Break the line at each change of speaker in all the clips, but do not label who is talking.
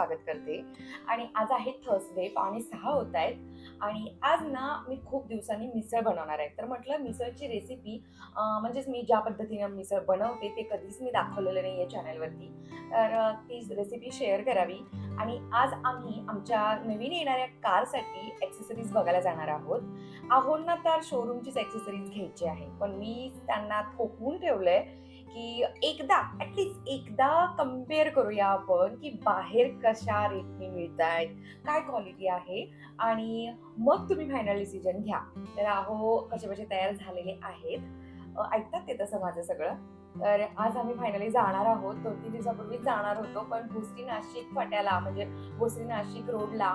स्वागत करते. आणि आज आहे थर्सडे पावणे सहा होत आहेत. आणि आज ना मी खूप दिवसांनी मिसळ बनवणार आहे. तर म्हटलं मिसळची रेसिपी म्हणजेच मी ज्या पद्धतीने मिसळ बनवते ते कधीच मी दाखवलेलं नाही आहे चॅनलवरती तर ती रेसिपी शेअर करावी. आणि आज आम्ही आमच्या नवीन येणाऱ्या कारसाठी ॲक्सेसरीज बघायला जाणार आहोत. आहोंना तर शोरूमचीच ॲक्सेसरीज घ्यायची आहे. पण मी त्यांना थोपवून ठेवलंय. की एकदा ॲटलिस्ट एकदा कंपेअर करूया आपण की बाहेर कशा रेटने मिळत आहेत काय क्वालिटी आहे आणि मग तुम्ही फायनल डिसिजन घ्या. तर अहो कसे कसे तयार झालेले आहेत. ऐकतात ते तसं माझं सगळं. तर आज आम्ही फायनली जाणार आहोत. दोन तीन दिवसापूर्वी जाणार होतो पण भोसरी नाशिक फाट्याला म्हणजे भोसरी नाशिक रोडला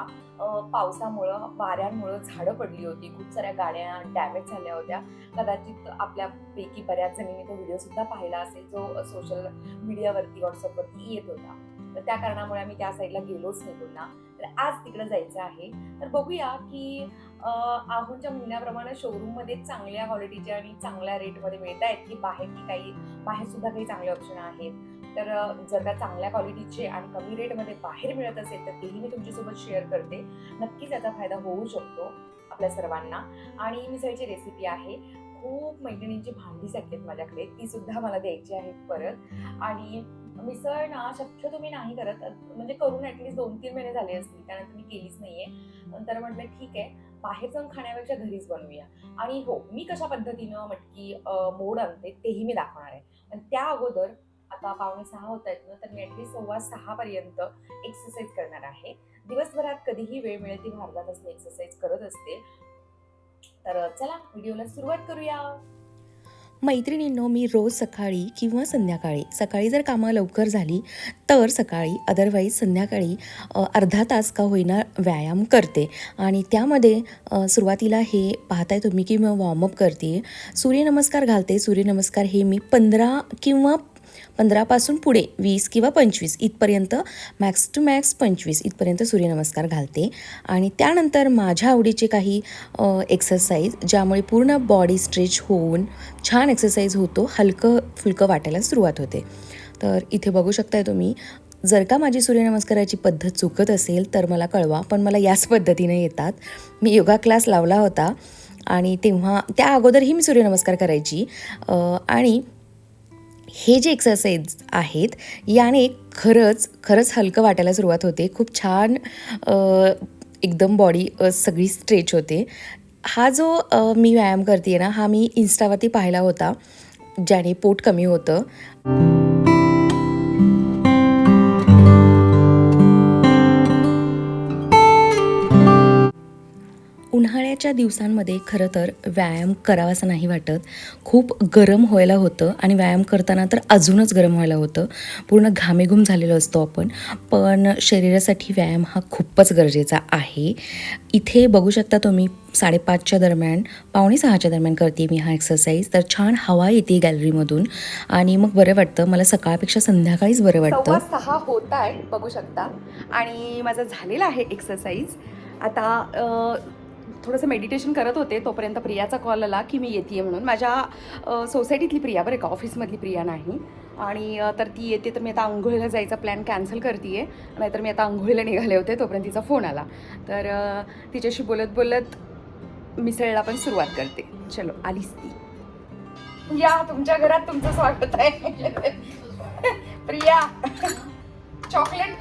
पावसामुळं वाऱ्यांमुळं झाडं पडली होती. खूप साऱ्या गाड्या डॅमेज झाल्या होत्या. कदाचित आपल्यापैकी बऱ्याच जणींनी तो व्हिडिओ सुद्धा पाहिला असेल जो सोशल मीडियावरती व्हॉट्सअपवरती येत होता. तर त्या कारणामुळे आम्ही त्या साईडला गेलोच नाही पुन्हा. तर आज तिकडे जायचं आहे. तर बघूया की आहोंच्या म्हणण्याप्रमाणे शोरूममध्ये चांगल्या क्वालिटीचे आणि चांगल्या रेटमध्ये मिळत आहेत की बाहेर की काही बाहेर सुद्धा काही चांगले ऑप्शन आहेत. तर जर का चांगल्या क्वालिटीचे आणि कमी रेटमध्ये बाहेर मिळत असेल तर तेही मी तुमच्यासोबत शेअर करते. नक्कीच याचा फायदा होऊ शकतो आपल्या सर्वांना. आणि मिसळची रेसिपी आहे. खूप मैत्रिणींची भांडी आहेत माझ्याकडे. ती सुद्धा मला द्यायची आहेत परत. आणि मिसळ ना शक्यतो मी नाही करत. म्हणजे करून ऍटलीस्ट दोन तीन महिने झाले असतील. त्यानंतर मी केलीच नाहीये. नंतर म्हटलं ठीक आहे. बाहेर जाऊन खाण्यापेक्षा घरीच बनवूया. आणि हो मी कशा पद्धतीनं मटकी मोड आणते तेही मी दाखवणार आहे. पण त्या अगोदर आता पावणे सहा होत आहेत ना तर मी ऍटलीस्ट सव्वा सहा पर्यंत एक्सरसाइज करणार आहे. दिवसभरात कधीही वेळ मिळेल ती भारतात असली एक्सरसाइज करत असते. तर चला व्हिडिओला सुरुवात करूया.
मैत्रिणींनो मी रोज सकाळी किंवा संध्याकाळी सकाळी जर कामं लवकर झाली तर सकाळी अदरवाईज संध्याकाळी अर्धा तास का होईना व्यायाम करते. आणि त्यामध्ये सुरुवातीला हे पाहताय तुम्ही की मी वॉर्मअप करते. सूर्यनमस्कार घालते. सूर्यनमस्कार हे मी पंधरा किंवा पंधरापासून पुढे वीस किंवा पंचवीस इथपर्यंत मॅक्स टू मॅक्स पंचवीस इथपर्यंत सूर्यनमस्कार घालते. आणि त्यानंतर माझ्या आवडीचे काही एक्सरसाइज ज्यामुळे पूर्ण बॉडी स्ट्रेच होऊन छान एक्सरसाइज होतो हलकं फुलकं वाटायला सुरुवात होते. तर इथे बघू शकताय तुम्ही जर का माझी सूर्यनमस्काराची पद्धत चुकत असेल तर मला कळवा पण मला याच पद्धतीने येतात. मी योगा क्लास लावला होता आणि तेव्हा त्या अगोदरही मी सूर्यनमस्कार करायची. आणि हे जे एक्सरसाइज आहेत याने खरंच खरंच हलकं वाटायला सुरुवात होते. खूप छान एकदम बॉडी सगळी स्ट्रेच होते. हा जो मी व्यायाम करते ना हा मी इन्स्टावरती पाहिला होता ज्याने पोट कमी होतं. आजच्या दिवसांमध्ये खरं तर व्यायाम करावासा नाही वाटत. खूप गरम व्हायला होतं आणि व्यायाम करताना तर अजूनच गरम व्हायला होतं. पूर्ण घामेघूम झालेलो असतो आपण. पण शरीरासाठी व्यायाम हा खूपच गरजेचा आहे. इथे बघू शकता तुम्ही साडेपाचच्या दरम्यान पावणे सहाच्या दरम्यान करते मी हा एक्सरसाइज तर छान हवा येते गॅलरीमधून आणि मग बरं वाटतं मला सकाळपेक्षा संध्याकाळीच बरं वाटतं.
सहा होत आहे बघू शकता. आणि माझं झालेलं आहे एक्सरसाइज आता थोडंसं मेडिटेशन करत होते तोपर्यंत प्रियाचा कॉल आला की मी येते म्हणून. माझ्या सोसायटीतली प्रिया बरं का ऑफिसमधली प्रिया नाही. आणि तर ती येते तर मी आता आंघोळीला जायचा प्लॅन कॅन्सल करते आहे नाहीतर मी आता आंघोळीला निघाले होते तोपर्यंत तिचा फोन आला. तर तिच्याशी बोलत बोलत मिसळला पण सुरुवात करते. चलो आलीच ती. या तुमच्या घरात तुमचं स्वागत आहे. प्रिया. चॉकलेट.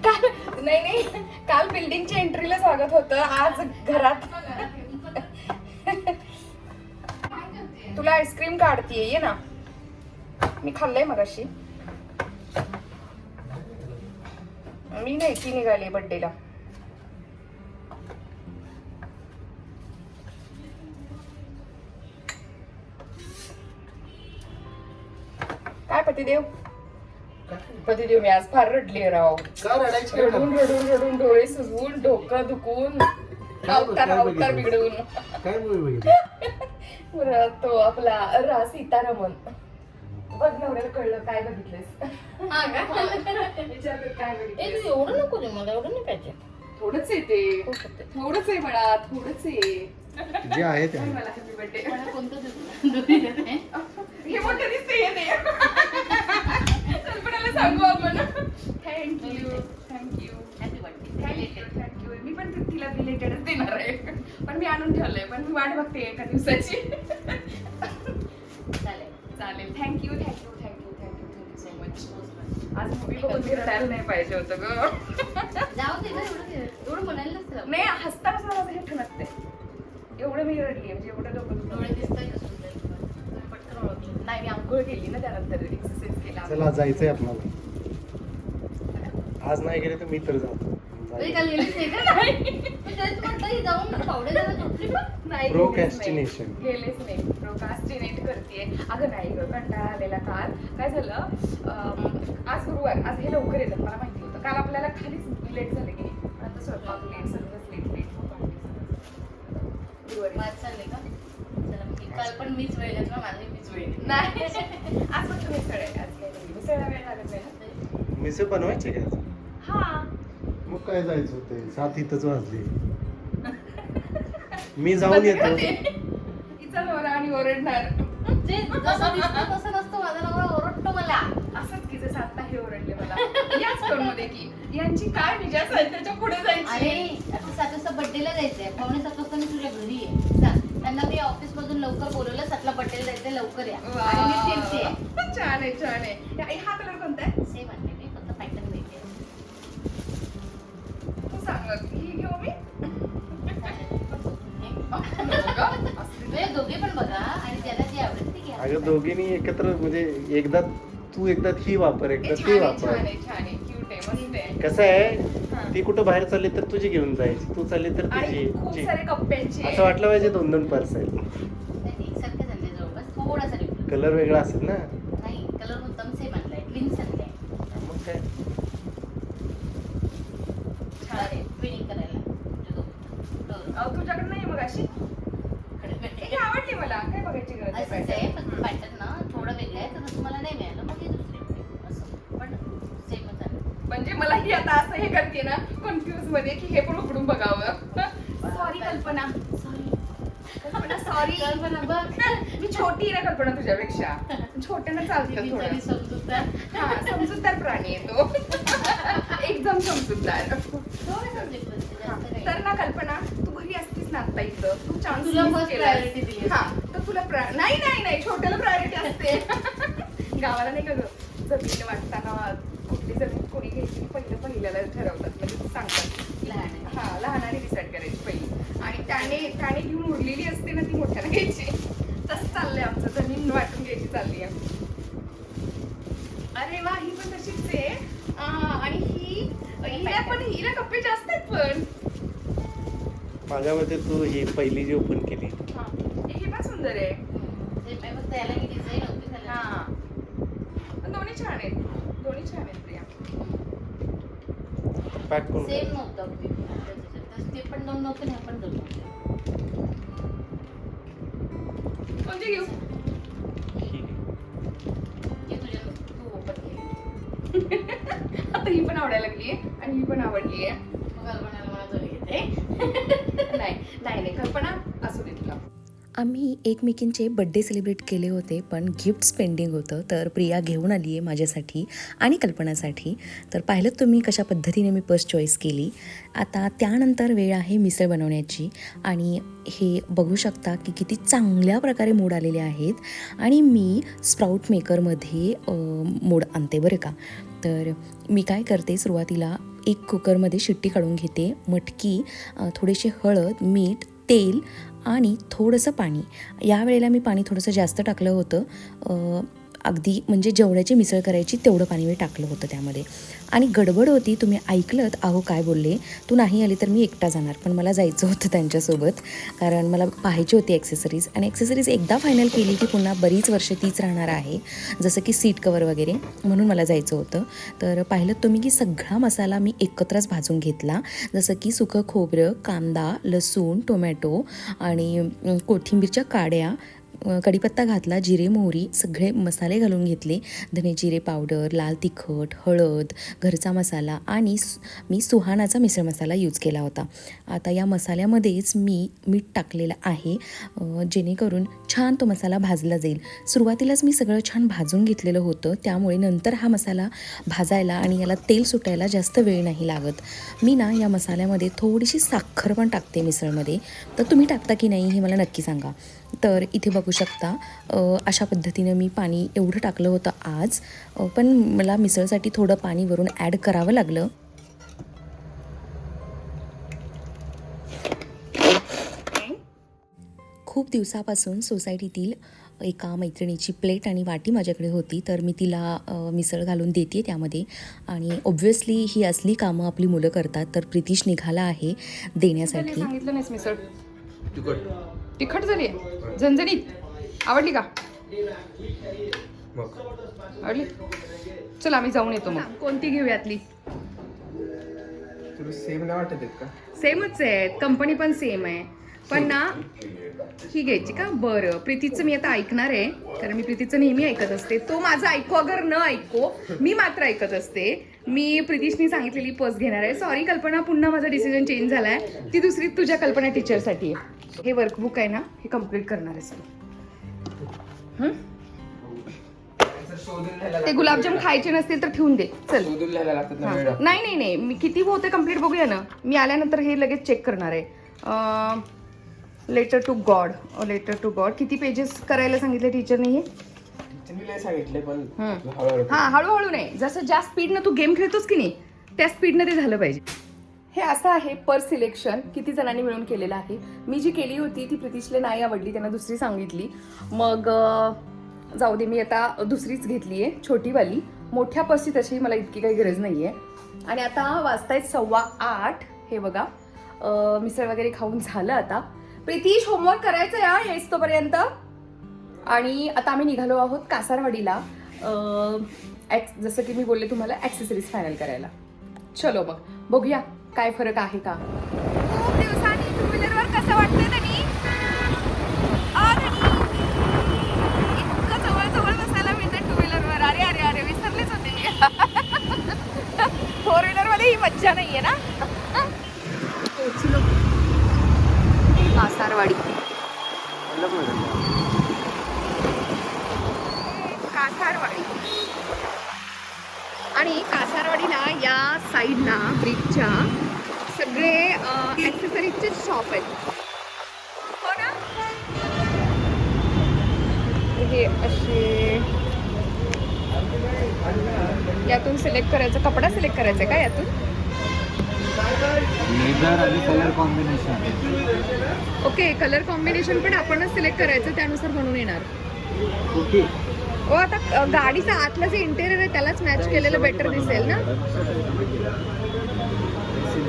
नाही नाही. काल बिल्डिंगच्या एंट्रीला स्वागत होतं. आज घरात तुला आईस्क्रीम काढतीये ये ना. मी खाल्लंय मगाशी. मी नाही ती निघाली बड्डेला काय पतिदेव पतिदेव मी आज फार रडले राव
का रडायची काय
रडून रडून रडून डोळे सुजवून डोकं दुखून अवतार
काय
अवतार
बघितलं?
बिघडवून
काय मूवी बघितली
बरं, तो आपला रा सीतारमन बघ नवऱ्याला कळलं काय बघितलंस
हा का?
विचार कर काय
ए,
बघितलं
तू एवढं नको देऊ मला एवढं नाही पाहिजे
थोडंच आहे ते
हो शकते.
थोडंच आहे म्हणा थोडंच आहे
जे आहे ते आहे.
मला हॅपी बर्थडे
मला कोणतं देऊ? दोन्ही देते.
हे मोठं दिसते हे ते कल्पनाला सांगू आपण. Thank you thank you thank you thank you मी पण तिला रिलेटेडच देणार आहे. पण मी आणून ठेवलंय. पण मी वाट बघते एका दिवसाची.
चालेल.
चालेल thank you thank you thank you thank you thank you so much आज मूवी बघून मी रडायला नाही पाहिजे होतं ग.
जाऊ दे एवढं म्हणायला नसतं
नाही हसता हसता माझं हे ठणकते एवढं मी रडली म्हणजे एवढं डोकं
डोळे. दिसतंय
नाही मी आंघोळ केली ना त्यानंतर केला.
चला जायचंय आपल्याला. आज नाही गेले तर मी तर जातो.
तरी काल गेलीच नाही का? मी तेच म्हटलं ही जाऊन पावडे जरा झोपली पण
नाही
Procrastination.
गेलेच नाही. प्रोकास्टिनेट करते अगं नाही ग कंटाळा आलेला काल. काय झालं? अं, आज गुरुवार. आज हे लवकर येतात मला माहिती होतं. काल आपल्याला खालीच लेट झाले की नाही. पण आता स्वयंपाक लेट सगळंच लेट लेट गुरुवारी.
माझं चाललंय का? काल पण मीच वेळ घेतला माझी मीच वेळ घेतला.
नाही. आज मिसळला वेळ लागत नाही ना.
मिसळ बनवायचे का?
हा.
मग काय जायचं होते? सात इथंच वाजली. मी जाऊन येतो.
तिचा नवरा आणि ओरडणार.
ते जसं दिसतं तसं नसतं माझा नवरा ओरडतो मला.
असंच की जसं आता हे ओरडले मला. याच टोनमध्ये की. यांची काय त्याच्या पुढे
अरे
जायची
आता सात वाजता बर्थडेला जायचंय. पावणे सात वाजता मी तुझ्या घरी आहे. त्यांना मी ऑफिस मधून लवकर बोलवलं सातला बर्थडेला जायचंय लवकर या. आणि मी फिरते
वा. छान आहे छान आहे. हे- हा कलर कोणता आहे?
सेम आणले मी फक्त पॅटर्न वेगळे
तू सांग ही घेऊ मी? असली.
म्हणजे दोघे पण बघा आणि ज्याला जी आवडेल ती घ्या.
अगं दोघींनी एकत्र म्हणजे एकदा तू एकदा ही वापर
हे
एकदा
छान
ती
आहे
वापर.
छान आहे छान आहे. क्यूट आहे मस्त आहे.
कसं आहे?
हा.
ती कुठं बाहेर चालली तर तुझी घेऊन जायची. तू चालली तर
आणि
तुझी
खूप
तुझी.
सारे कप्प्यांचे
असं वाटलं पाहिजे दोन दोन पर्स आहेत
नाही, एकसारखे झाले जवळपास. थोडासा difference.
कलर वेगळा असेल ना?
नाही कलर मुद्दाम सेम आणलाय. ट्विन्स आणलाय
मग काय?
छान आहे.
ट्विनिंग करायला.
अहो, तुझ्याकडे नाही मग अशी आवडली मला. काय बघायची गरज आहे
असंच आहे
pattern?
पण पॅटर्न ना थोडं वेगळं आहे तर तसं मला नाही मिळालं.
मला ही आता असं हे करते ना कन्फ्युजमध्ये की हे पण उघडून बघावं. सॉरी कल्पना. सॉरी कल्पना सॉरी
कल्पना बघ.
मी छोटी आहे ना कल्पना तुझ्यापेक्षा. छोट्यानं चालतं थोडं.
समजूतदार.
हा समजूतदार प्राणी आहे तो. एकदम समजूतदार. हा. तर ना कल्पना तू घरी असतीस ना आता इथं. तू चान्स हा तर तुला नाही नाही नाही. छोट्याला प्रायोरिटी असते. गावाला नाही का जमीन वाटताना घ्यायची. पहिलं पहिल्याला ठरवतात. म्हणजे सांगतात.
लहान.
हा लहानाने डिसाईड करायची पहिली. आणि त्याने त्याने घेऊन उरलेली असते ना ती मोठ्याने घ्यायची. तसं चाललंय आमचं. जमीन वाटून घ्यायची चालली आहे. अरे वा ही पण तशीच आहे. आणि ही हिला पण हिला कप्पे जास्त आहेत पण.
माझ्या मते तू ही पहिली जी ओपन केली.
हा, हे पण सुंदर आहे.
ही.
हा दोन्ही छान आहेत. दोन्ही छान आहेत प्रिया.
पॅक करून
सेम नव्हतं. ते पण दोन नव्हते हे पण दोन नव्हते.
कोणते घेऊ? आता ही पण आवडायला लागली आणि ही पण आवडली आहे.
मग कल्पनाला मला दोन्ही घेते.
नाही नाही नाही कल्पना असू दे तुला.
आम्ही एकमेकींचे बड्डे सेलिब्रेट केले होते पण गिफ्ट स्पेंडिंग होतं. तर प्रिया घेऊन आली आहे माझ्यासाठी आणि कल्पनासाठी. तर पाहिलं तुम्ही कशा पद्धतीने मी पर्स चॉईस केली. आता त्यानंतर वेळ आहे मिसळ बनवण्याची. आणि हे बघू शकता की किती चांगल्या प्रकारे मोड आलेले आहेत. आणि मी स्प्राऊट मेकरमध्ये मोड आणते बरं का. तर मी काय करते सुरुवातीला एक कुकरमध्ये शिट्टी काढून घेते. मटकी अं, थोडीशी हळद मीठ तेल आणि थोडंसं पाणी. यावेळेला मी पाणी थोडंसं जास्त टाकलं होतं. अगदी म्हणजे जेवढ्याची मिसळ करायची तेवढं पाणी मी टाकलं होतं त्यामध्ये. आणि गडबड होती तुम्ही ऐकलं अहो काय बोलले? तू नाही आली तर मी एकटा जाणार पण मला जायचं होतं त्यांच्यासोबत. कारण मला पाहायची होती ॲक्सेसरीज आणि ॲक्सेसरीज एकदा फायनल केली की पुन्हा बरीच वर्ष तीच राहणार आहे. जसं की सीट कवर वगैरे म्हणून मला जायचं होतं. तर पाहिलं तुम्ही की सगळा मसाला मी एकत्रच भाजून घेतला. जसं की सुकं खोबरं कांदा लसूण टोमॅटो आणि कोथिंबीरच्या काड्या कढीपत्ता घातला जिरे मोहरी सगळे मसाले घालून घेतले. धने जिरे पावडर लाल तिखट हळद घरचा मसाला आणि मी सुहानाचा मिसळ मसाला यूज केला होता. आता या मसाल्यामध्येच मी मीठ टाकलेलं आहे जेणेकरून छान तो मसाला भाजला जाईल. सुरुवातीलाच मी सगळं छान भाजून घेतलेलं होतं त्यामुळे नंतर हा मसाला भाजायला आणि याला तेल सुटायला जास्त वेळ नाही लागत. मी ना या मसाल्यामध्ये थोडीशी साखर पण टाकते मिसळमध्ये. तर तुम्ही टाकता की नाही हे मला नक्की सांगा. तर इथे बघू शकता अशा पद्धतीनं मी पाणी एवढं टाकलं होतं आज पण मला मिसळसाठी थोडं पाणी वरून ॲड करावं लागलं. खूप दिवसापासून सोसायटीतील एका मैत्रिणीची प्लेट आणि वाटी माझ्याकडे होती तर मी तिला मिसळ घालून देते त्यामध्ये. आणि ऑब्व्हियसली ही असली कामं आपली मुलं करतात तर प्रितीश निघाला आहे देण्यासाठी.
सांगितलं नाहीस मिसळ. तिखट झाली झणझणीत. आवडली का? आवडली? चल आम्ही जाऊन येतो मग. कोणती घेऊ यातली?
तुला सेम नाही वाटत का?
सेमच आहेत. कंपनी पण सेम आहे. पण ना ही घ्यायची का? बरं. प्रीतीचं मी आता ऐकणार आहे. कारण मी प्रीतीचं नेहमी ऐकत असते. तो माझं ऐको अगर न ऐको मी मात्र ऐकत असते. मी प्रितीशनी सांगितलेली पर्स घेणार आहे. सॉरी कल्पना पुन्हा माझा डिसिजन चेंज झालाय. ती दुसरी तुझ्या कल्पना टीचरसाठी आहे. हे वर्कबुक आहे ना हे कंप्लीट करणार आहेस तू. हं? ते गुलाबजाम खायचे नसतील तर ठेवून दे. चल. नाही नाही नाही. मी किती होते कंप्लीट बघूया ना. मी आल्यानंतर हे लगेच चेक करणार आहे. Letter to God letter to God. किती पेजेस करायला सांगितले टीचरने हे?
सांगितले पण
हा. हळूहळू. नाही. जसं ज्या स्पीडनं तू गेम खेळतोस की नाही त्या स्पीडनं ते झालं पाहिजे. हे असं आहे पर सिलेक्शन किती जणांनी मिळून केलेलं आहे. मी जी केली होती ती प्रितीशले नाही आवडली त्यांना दुसरी सांगितली. मग जाऊ दे मी आता दुसरीच घेतली आहे छोटीवाली. मोठ्या पर्सची तशी मला इतकी काही गरज नाही आहे आणि आता वाजतायत सव्वा आठ हे बघा. मिसळ वगैरे खाऊन झालं आता. प्रितीश होमवर्क करायचं या हेच तोपर्यंत. आणि आता आम्ही निघालो आहोत कासारवाडीला. अं, जसं की मी बोलले तुम्हाला ॲक्सेसरीज फायनल करायला. चलो मग बघूया काय फरक आहे का. खूप दिवसांनी टू व्हीलरवर कसं वाटतंय तरी इतकं जवळ जवळ बसायला मिळतं टू व्हीलरवर अरे अरे अरे विसरलेच होते मी. फोर व्हीलरमध्ये ही मज्जा नाही आहे ना? कासारवाडी कासारवाडी. आणि कासारवाडीला या साईडला ब्रिजच्या सगळे ॲक्सेसरीजचे शॉप आहेत. हो ना? हे असे यातून सिलेक्ट करायचं कपडा सिलेक्ट करायचा का यातून?
लेदर आणि colour combination
okay colour combination पण आपणच सिलेक्ट करायचं त्यानुसार बनवून येणार.
ओके
हो आता गाडीचं आतलं जे इंटेरियर आहे त्यालाच मॅच केलेलं बेटर दिसेल ना?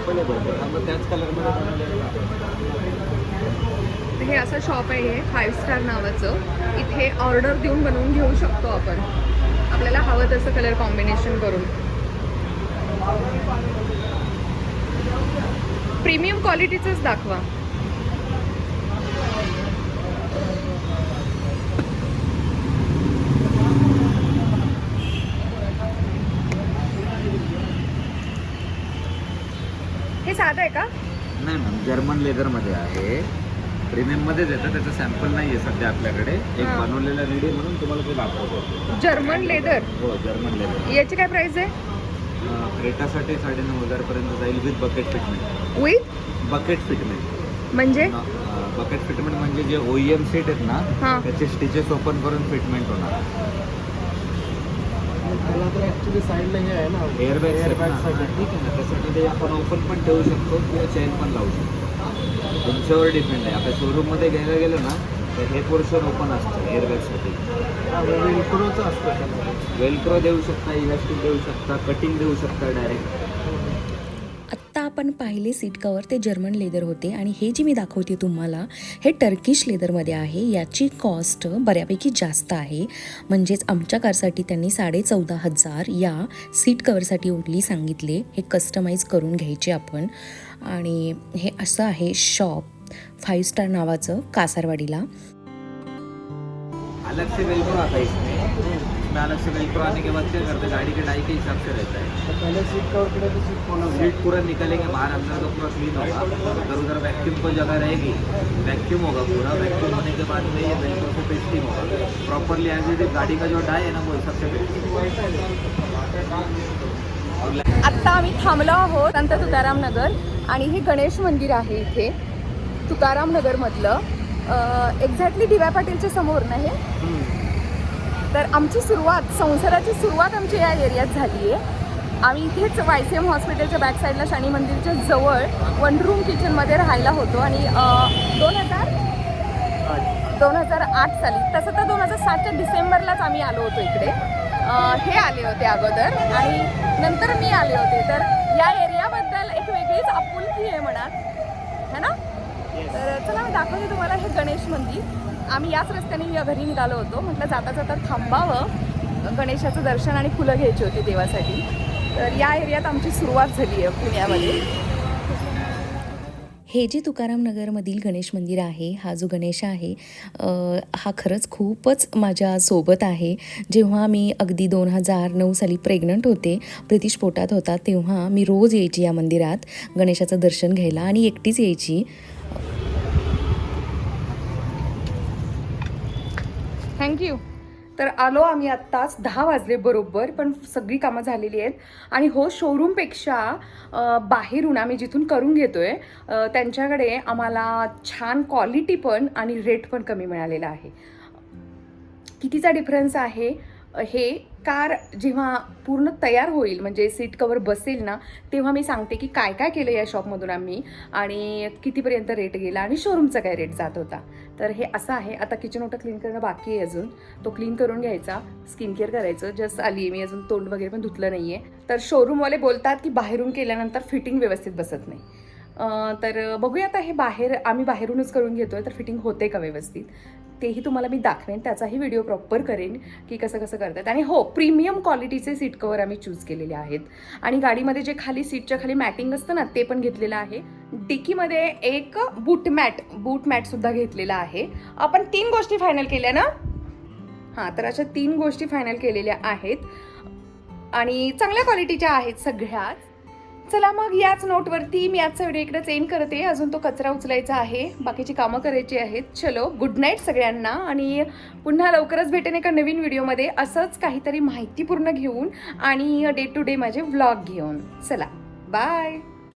आहे त्याच कलरमध्ये
हे असं शॉप आहे हे फाईव्ह स्टार नावाचं. इथे ऑर्डर देऊन बनवून घेऊ शकतो आपण. आपल्याला हवं तसं कलर कॉम्बिनेशन करून. प्रीमियम क्वालिटीचंच दाखवा. हे साधं आहे का?
नाही मॅम जर्मन लेदरमध्ये आहे. प्रीमियममध्येच येतं त्याचं सॅम्पल नाही आहे सध्या आपल्याकडे. एक
हां.
बनवलेला रेडी म्हणून तुम्हाला तो दाखवतो.
जर्मन लेदर
हो जर्मन लेदर
याची काय प्राइस आहे?
क्रेटासाठी साडेनऊ हजारपर्यंत जाईल with bucket fitment
with
bucket fitment
म्हणजे?
बकेट फिटमेंट म्हणजे जे ओ एम सीट आहेत ना
हां.
त्याचे स्टिचेस ओपन करून फिटमेंट होणार.
त्याला तर ऍक्च्युली साईडला हे आहे ना
एअरबॅग
Airbag
ठीक. आहे ना त्यासाठी ते आपण ओपन पण ठेवू शकतो किंवा चेन पण लावू शकतो. तुमच्यावर डिपेंड आहे. आपल्या शोरूममध्ये घ्यायला गेलो ना तर हे पोर्शन ओपन असतं एअरबॅगसाठी
हा, वेलक्रोचं असतं त्यामध्ये.
वेलक्रो देऊ शकता इलास्टिक देऊ शकता कटिंग देऊ शकता डायरेक्ट
आत्ता आपण पाहिले सीट कवर ते जर्मन लेदर होते आणि हे जे मी दाखवते तुम्हाला हे टर्किश लेदरमध्ये आहे. याची कॉस्ट बऱ्यापैकी जास्त आहे. म्हणजेच आमच्या कारसाठी त्यांनी साडे चौदा हजार या सीट कवरसाठी ओनली सांगितले. हे कस्टमाइज करून घ्यायचे आपण. आणि हे असं आहे शॉप फाईव्ह स्टार नावाचं कासारवाडीला.
अलग से वेलक्रो आता है इसमें इसमें अलग से वेलक्रो आने के बाद क्या करते हैं गाड़ी के डाई के हिसाब से रहता है.
तो पहले सीट कवर के लिए तो सीट खोला।
सीट पूरा निकलेंगे बाहर अंदर तो पूरा क्लीन होगा। अगर उधर वैक्यूम को जगह रहेगी। वैक्यूम होगा पूरा। वैक्यूम होने के बाद में ये वेलक्रो से पेस्टिंग होगा। प्रॉपरली एज इट इज गाड़ी का जो डाई है ना वो हिसाब से पेस्टिंग
आत्ता आम्ही थांबलो आहोत संत तुकाराम नगर आणि हे गणेश मंदिर आहे इथे. तुकाराम नगरमधलं एक्झॅक्टली डी वाय पाटीलच्या समोर ना हे तर आमची सुरुवात संसाराची सुरुवात आमच्या या एरियात झाली आहे. आम्ही इथेच वाय सी एम हॉस्पिटलच्या बॅक साईडला शनी मंदिरच्या जवळ वन रूम किचनमध्ये राहायला होतो आणि दोन हजार दोन हजार आठ साली तसं तर दोन हजार सातच्या डिसेंबरलाच आम्ही आलो होतो इकडे. हे आले होते अगोदर आणि नंतर मी आले होते. तर या एरियाबद्दल एक वेगळीच आपुलकी आहे म्हणा है ना? तर चला मी दाखवते तुम्हाला हे गणेश मंदिर. आम्ही याच रस्त्याने या घरी निघालो होतो. म्हटलं जाता जाता थांबावं. गणेशाचं दर्शन आणि फुलं घ्यायची होती देवासाठी. तर या एरियात आमची सुरुवात झाली आहे पुण्यामध्ये.
हे जे तुकाराम नगरमधील गणेश मंदिर आहे हा जो गणेश आहे हा खरंच खूपच माझ्या सोबत आहे. जेव्हा मी अगदी दोन हजार नऊ साली प्रेग्नंट होते प्रितिश पोटात होता तेव्हा मी रोज यायची या मंदिरात गणेशाचं दर्शन घ्यायला आणि एकटीच यायची.
थँक्यू तर आलो आम्ही आत्ताच दहा वाजले बरोबर पण सगळी कामं झालेली आहेत. आणि हो शोरूमपेक्षा बाहेरून आम्ही जिथून करून घेतो आहे त्यांच्याकडे आम्हाला छान क्वालिटी पण आणि रेट पण कमी मिळालेला आहे. कितीचा डिफरन्स आहे? हे कार जेव्हा पूर्ण तयार होईल म्हणजे सीट कवर बसेल ना तेव्हा मी सांगते की काय काय केलं या शॉपमधून आम्ही आणि कितीपर्यंत रेट गेला आणि शोरूमचा काय रेट जात होता. तर हे असं आहे आता किचन ओटा क्लीन करणं बाकी आहे अजून. तो क्लीन करून घ्यायचा स्किन केअर करायचं जस्ट आली आहे मी अजून तोंड वगैरे पण धुतलं नाही आहे तर शोरूमवाले बोलतात की बाहेरून केल्यानंतर फिटिंग व्यवस्थित बसत नाही. तर बघूया आता हे बाहेर आम्ही बाहेरूनच करून घेतो आहे तर फिटिंग होते का व्यवस्थित? तेही तुम्हाला मी दाखवेन त्याचाही व्हिडिओ प्रॉपर करेन की कसं कसं करतात. आणि हो प्रीमियम क्वालिटीचे सीट कवर आम्ही चूज केलेले आहेत. आणि गाडीमध्ये जे खाली सीटच्या खाली मॅटिंग असतं ना ते पण घेतलेलं आहे. डिकीमध्ये एक बूट मॅट बूट मॅटसुद्धा घेतलेला आहे. आपण तीन गोष्टी फायनल केल्या ना? हां तर अशा तीन गोष्टी फायनल केलेल्या आहेत. आणि चांगल्या क्वालिटीच्या आहेत सगळ्याच. चला मग याच नोटवरती मी आजचा व्हिडिओ इकडे चेंज करते. अजून तो कचरा उचलायचा आहे. बाकीची कामं करायची आहेत. चलो गुड नाईट सगळ्यांना. आणि पुन्हा लवकरच भेटेन एका नवीन व्हिडिओमध्ये असंच काहीतरी माहितीपूर्ण घेऊन आणि डे टू डे माझे व्लॉग घेऊन. चला बाय